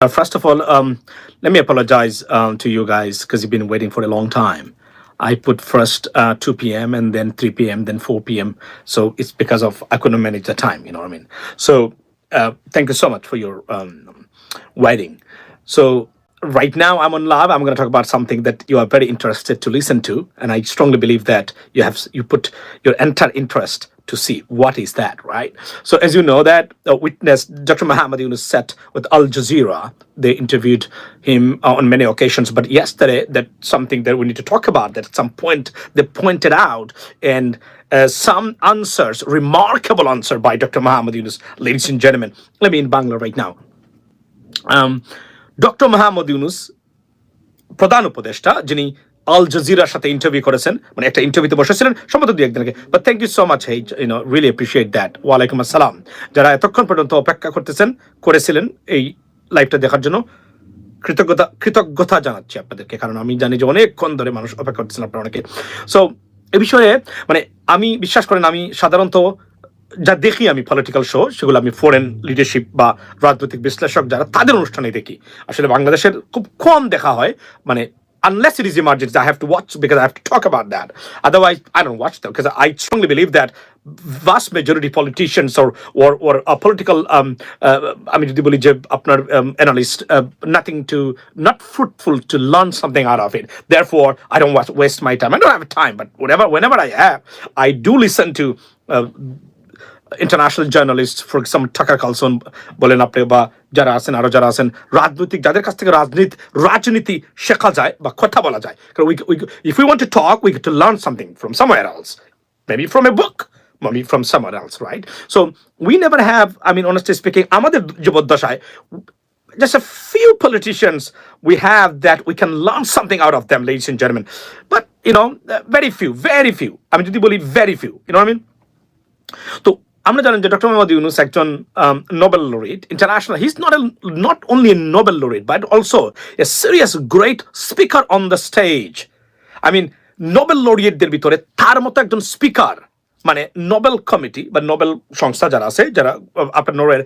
Uh, first of all, um, let me apologize um, to you guys because you've been waiting for a long time. I put first uh, 2 p.m. and then 3 p.m. then 4 p.m. So it's because of I couldn't manage the time. You know what I mean? So uh, thank you so much for your um, waiting. So right now I'm on live. I'm going to talk about something that you are very interested to listen to, and I strongly believe that you have you put your entire interest to see what is that, right? So as you know that uh, witness Dr. Muhammad Yunus sat with Al Jazeera. They interviewed him uh, on many occasions, but yesterday that something that we need to talk about. That at some point they pointed out and. Uh, some answers, remarkable answer by Dr. Muhammad Yunus, ladies and gentlemen. Let me in Bangla right now. Um, doctor Mahmud Yunus, প্রধান উপদেষ্টা, যিনি আল জাজিরার সাথে interview করেছেন মানে একটা ইন্টারভিউতে বসেছিলেন, সম্ভবত দু একদিনকে but thank you so much hey you know really appreciate that ওয়ালাইকুম আসসালাম। যারা এতক্ষণ পর্যন্ত অপেক্ষা করতেছেন, করেছিলেন এই লাইভটা দেখার জন্য, কৃতজ্ঞতা কৃতজ্ঞতা জানাচ্ছি আপনাদেরকে, কারণ আমি জানি যে অনেকক্ষণ ধরে মানুষ অপেক্ষা করতেছেন আপনারা অনেকে। সো এ বিষয়ে মানে আমি বিশ্বাস করেন, আমি সাধারণত যা দেখি আমি পলিটিক্যাল শো সেগুলো আমি ফরেন লিডারশিপ বা রাজনৈতিক বিশ্লেষক যারা তাদের অনুষ্ঠানে দেখি আসলে বাংলাদেশের খুব কম দেখা হয় মানে unless it is emergency, I have to watch because I have to talk about that. Otherwise, I don't watch them because I strongly believe that vast majority politicians or or, or a political um, uh, I mean যদি বলি যে আপনার um, analyst uh, nothing to not fruitful to learn something out of it. Therefore, I don't watch, waste my time. I don't have time, but whatever whenever I have, I do listen to. Uh, international journalist for example Tucker Carlson বলেন আপনি বা যারা আছেন আরও যারা আছেন রাজনৈতিক যাদের কাছ থেকে রাজনীতি রাজনীতি শেখা যায় বা কথা বলা যায় কারণ if you want to talk we to learn something from somewhere else maybe from a book maybe from somewhere else, right? So we never have, I mean, honestly speaking, আমাদের জীবদ্দশায় just a few politicians we have that we can learn something out of them, ladies and gentlemen. But, you know, very few, very few. I mean, very few, you know what I mean? তো আমরা জানেন যে doctor Mohammad Yunus একজন Nobel laureate international his not not only a Nobel laureate but also a serious great speaker on the stage I mean Nobel লোরিয়েটদের ভিতরে তার মতো একজন speaker মানে নোবেল কমিটি বা নোবেল সংস্থা যারা আছে, যারা, আপনার নোবেল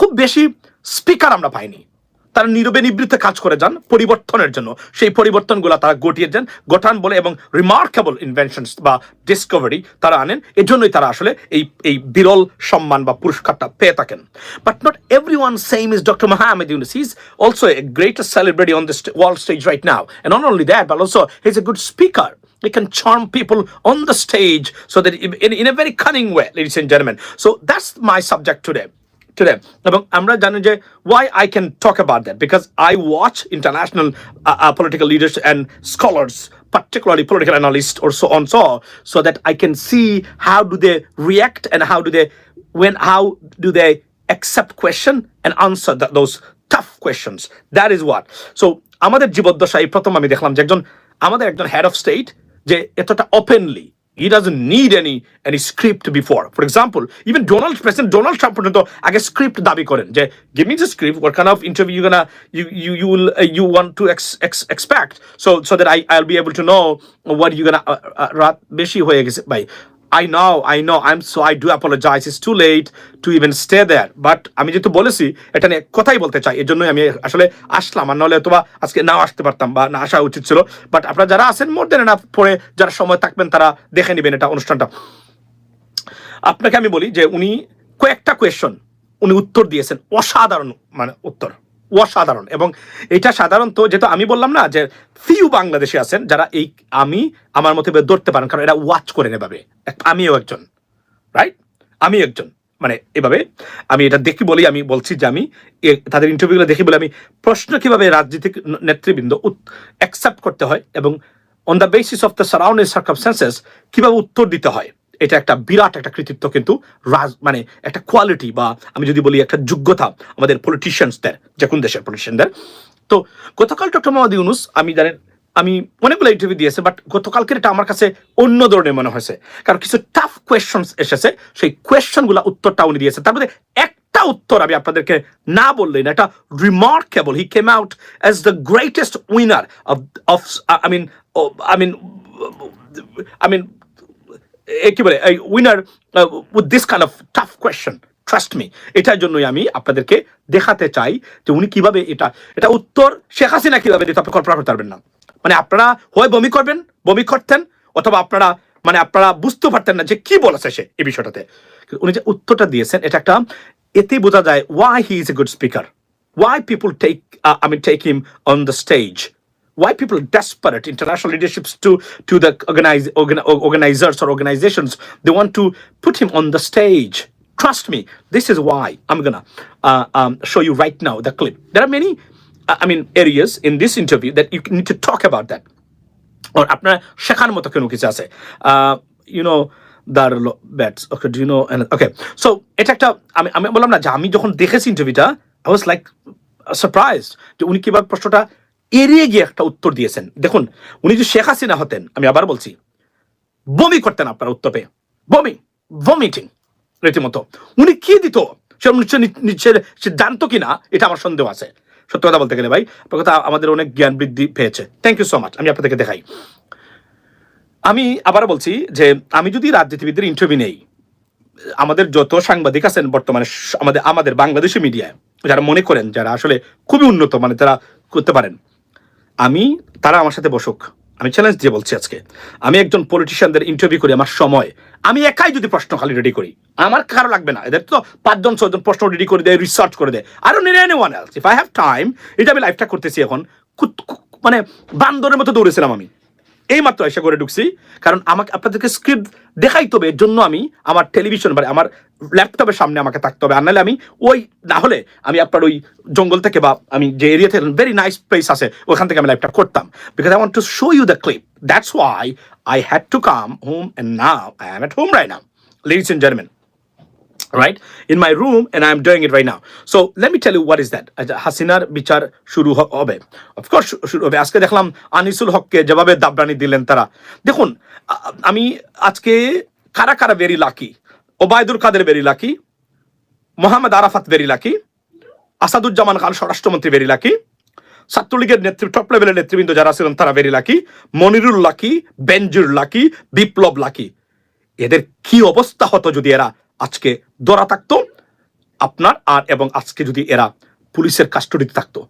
খুব বেশি স্পিকার আমরা পাইনি। তারা নীরবে নিবৃত্তে কাজ করে যান পরিবর্তনের জন্য। সেই পরিবর্তনগুলো তারা গটিয়ে যান গঠান বলে এবং রিমার্কেবল ইনভেনশনস বা ডিসকভারি তারা আনেন। এজন্যই তারা আসলে এই এই বিরল সম্মান বা পুরস্কারটা পেয়ে থাকেন। But not every one same is doctor Mahmud Yunus is also a greatest celebrity on this world stage right now and not only that but also is a good speaker He can charm people on the stage so that in, in a very cunning way, ladies and gentlemen. So that's my subject today. Today আমরা জানি যে why I can talk about that because I watch international uh, uh, political leaders and scholars particularly political analysts or so on so so that I can see how do they react and how do they when how do they accept question and answer that, those tough questions that is what so আমাদের জীবদ্দশায় প্রথম আমি দেখলাম যে একজন আমাদের একজন head of state যে এতটা openly he doesn't need any any script before. For example, even Donald President Donald Trump পর্যন্ত আগে স্ক্রিপ্ট দাবি করেন যে give me the script what kind of interview you gonna you you you will uh, you want to ex, ex, expect so so that I I'll be able to know what you gonna uh, uh, রাত বেশি হয়ে গেছে ভাই I know, I know. I'm so I do apologize. It's too late to even stay there. But আমি যেহেতু বলেছি এটা নিয়ে কথাই বলতে চাই এর জন্যই আমি আসলে আসলাম আর নাহলে অথবা আজকে নাও আসতে পারতাম বা না আসা উচিত ছিল বাট আপনারা যারা আছেন মোর দেন না পরে যারা সময় থাকবেন তারা দেখে নেবেন এটা অনুষ্ঠানটা আপনাকে আমি বলি যে উনি কয়েকটা কোয়েশন উনি উত্তর দিয়েছেন অসাধারণ মানে উত্তর অসাধারণ। এবং এটা সাধারণত যেহেতু আমি বললাম না যে ফিউ বাংলাদেশে আছেন যারা এই আমি আমার মতো ধরতে পারেন, কারণ এটা ওয়াচ করে নেভাবে আমিও একজন রাইট আমি একজন। মানে এভাবে আমি এটা দেখি বলি, আমি বলছি যে আমি তাদের ইন্টারভিউগুলো দেখি বলে আমি প্রশ্ন কীভাবে রাজনৈতিক নেতৃবৃন্দ অ্যাকসেপ্ট করতে হয় এবং on the basis of the surrounding circumstances কীভাবে উত্তর দিতে হয়। এটা একটা বিরাট একটা কৃতিত্ব কিন্তু রাজ মানে একটা কোয়ালিটি বা আমি যদি বলি একটা যোগ্যতা আমাদের পলিটিশিয়ানসদের যে কোন দেশের পলিটিশিয়ানদের তো গতকাল ডক্টর মোহাম্মদ ইউনুস, আমি জানেন আমি অনেকগুলো ইন্টারভিউ দিয়েছে বাট গতকালকের এটা আমার কাছে অন্য ধরনের মনে হয়েছে। কারণ কিছু টাফ কোয়েশন এসেছে, সেই কোয়েশনগুলো উত্তরটা উনি দিয়েছে। তার মধ্যে একটা উত্তর আমি আপনাদেরকে না বললেই না, এটা remarkable he came out as the greatest winner of of I mean I mean I mean কি বলে winner with this kind of tough question trust me এটার জন্যই আমি আপনাদেরকে দেখাতে চাই যে উনি কীভাবে এটা এটা উত্তর শেখ হাসিনা কীভাবে দিত আপনি কল্পনা করতে পারবেন না। মানে আপনারা হয় বমি করবেন বমি করতেন অথবা আপনারা মানে আপনারা বুঝতে পারতেন না যে কি বলেছে সে এই বিষয়টাতে। উনি যে উত্তরটা দিয়েছেন এটা একটা এতেই বোঝা যায় why he is a good speaker people take uh, i mean take him on the stage why people desperate international leaderships to to the organize, organ, organizers or organizations they want to put him on the stage trust me this is why i'm gonna uh, um, show you right now the clip there are many uh, i mean areas in this interview that you need to talk about that or আপনার শেখার মতো কোনো কিছু আছে you know there bats okay do know okay so এটা একটা আমি আমি বললাম না যে আমি যখন দেখেছি ইন্টারভিউটা আই ওয়াজ লাইক সারপ্রাইজ যে উনি কীভাবে প্রশ্নটা এড়িয়ে গিয়ে একটা উত্তর দিয়েছেন। দেখুন, উনি যদি শেখ হাসিনা হতেন, আমি আবার বলছি, বমি করতেন আপনার উত্তর পেয়ে বমি ভমিটিং রীতিমতো। উনি কি দিত? সে নিশ্চয় নিশ্চয় সে জানতো কিনা? এটা আমার সন্দেহ আছে। সত্য কথা বলতে গেলে ভাই, আপনার কথা আমাদের অনেক জ্ঞান বৃদ্ধি পেয়েছে। থ্যাংক ইউ সো মাচ আমি আপনাদেরকে দেখাই। আমি আবার বলছি যে, আমি যদি রাজনীতিবিদদের ইন্টারভিউ নেই, আমাদের যত সাংবাদিক আছেন বর্তমানে, আমাদের আমাদের বাংলাদেশি মিডিয়ায় যারা মনে করেন, যারা আসলে খুবই উন্নত মানে তারা করতে পারেন আমি, তারা আমার সাথে বসুক। আমি চ্যালেঞ্জ দিয়ে বলছি আজকে। আমি একজন পলিটিশিয়ানদের ইন্টারভিউ করি আমার সময়। আমি একাই যদি প্রশ্ন খালি রেডি করি, আমার কারও লাগবে না। এদের তো পাঁচজন ছজন প্রশ্ন রেডি করে দেয় রিসার্চ করে দেয়। আরও নিরানি one else if I have time এটা আমি লাইফটা করতেছি এখন। মানে বান্দরের মতো দৌড়েছিলাম আমি। এই মাত্র এসে করে ঢুকছি, কারণ আমাকে আপনাদেরকে স্ক্রিপ্ট দেখাই তবে এর জন্য আমি আমার টেলিভিশন মানে আমার ল্যাপটপের সামনে আমাকে থাকতে হবে। আর নাহলে আমি ওই, না হলে আমি আপনার ওই জঙ্গল থেকে বা আমি যে এরিয়া থেকে ভেরি নাইস প্লেস আছে, ওখান থেকে আমি লাইভটা করতাম। Because I want to show you the clip that's why I had to come home and now I am at home right now ladies and gentleman right, in my room and i'm doing it right now. So, let me tell you what is that. হাসিনার বিচার শুরু হবে. Of course শুরু হবে। আজকে দেখলাম আনিসুল হককে যেভাবে দাবরানি দিলেন তারা। দেখুন আমি আজকে কারা কারা very lucky Obaidul Quader very lucky Mohammad Arafat very lucky Asaduzzaman Khan স্বরাষ্ট্রমন্ত্রী ভেরি লাকি ছাত্রলীগের নেতৃত্ব টপ লেভেলের নেতৃবৃন্দ যারা ছিলেন তারা very lucky Monirul lucky Benazir lucky Biplob lucky এদের কি অবস্থা হতো যদি এরা আজকে দরা থাকতো, আপনার আর এবং আজকে যদি এরা পুলিশের কাস্টডিতে থাকতো,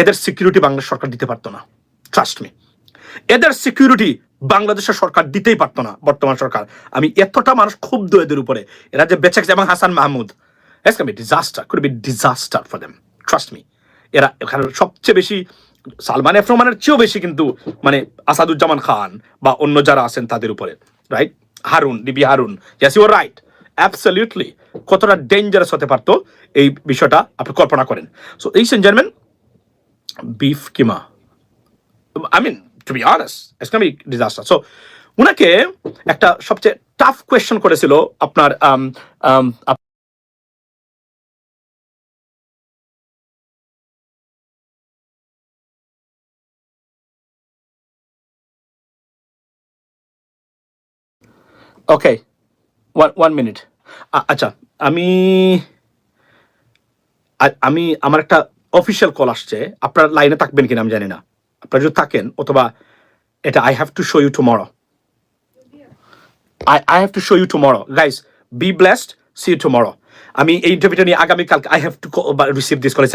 এদের সিকিউরিটি বাংলাদেশ সরকার দিতে পারতো না ট্রাস্ট মি এদের সিকিউরিটি বাংলাদেশের সরকার দিতেই পারতো না, বর্তমান সরকার। আমি এতটা মানুষ ক্ষুব্ধ এদের উপরে। এরা যে বেঁচে গেছে এবং Hasan Mahmud. Be disaster be disaster for them trust me এরা এখানে সবচেয়ে বেশি, সালমান এফ রহমানের চেয়েও বেশি কিন্তু মানে আসাদুজ্জামান খান বা অন্য যারা আছেন তাদের উপরে right Harun, DB Harun yes your right absolutely কতটা ডেঞ্জারাস হতে পারতো এই বিষয়টা আপনি কল্পনা করেন। সো এই জেন্টলম্যান বিফ কিমা I mean to be honest it's be disaster so উনাকে একটা সবচেয়ে টাফ কোয়েশ্চেন করেছিল আপনার um, um, okay one one minute আচ্ছা আমি আমি, আমার একটা অফিসিয়াল কল আসছে। আপনার লাইনে থাকবেন কিনা আমি জানি না। আপনারা যদি থাকেন, অথবা এটা I have to show you tomorrow I I have to show you tomorrow guys be blessed see you tomorrow আমি এই ইন্টারভিউটা নিয়ে আগামীকাল I have to receive this college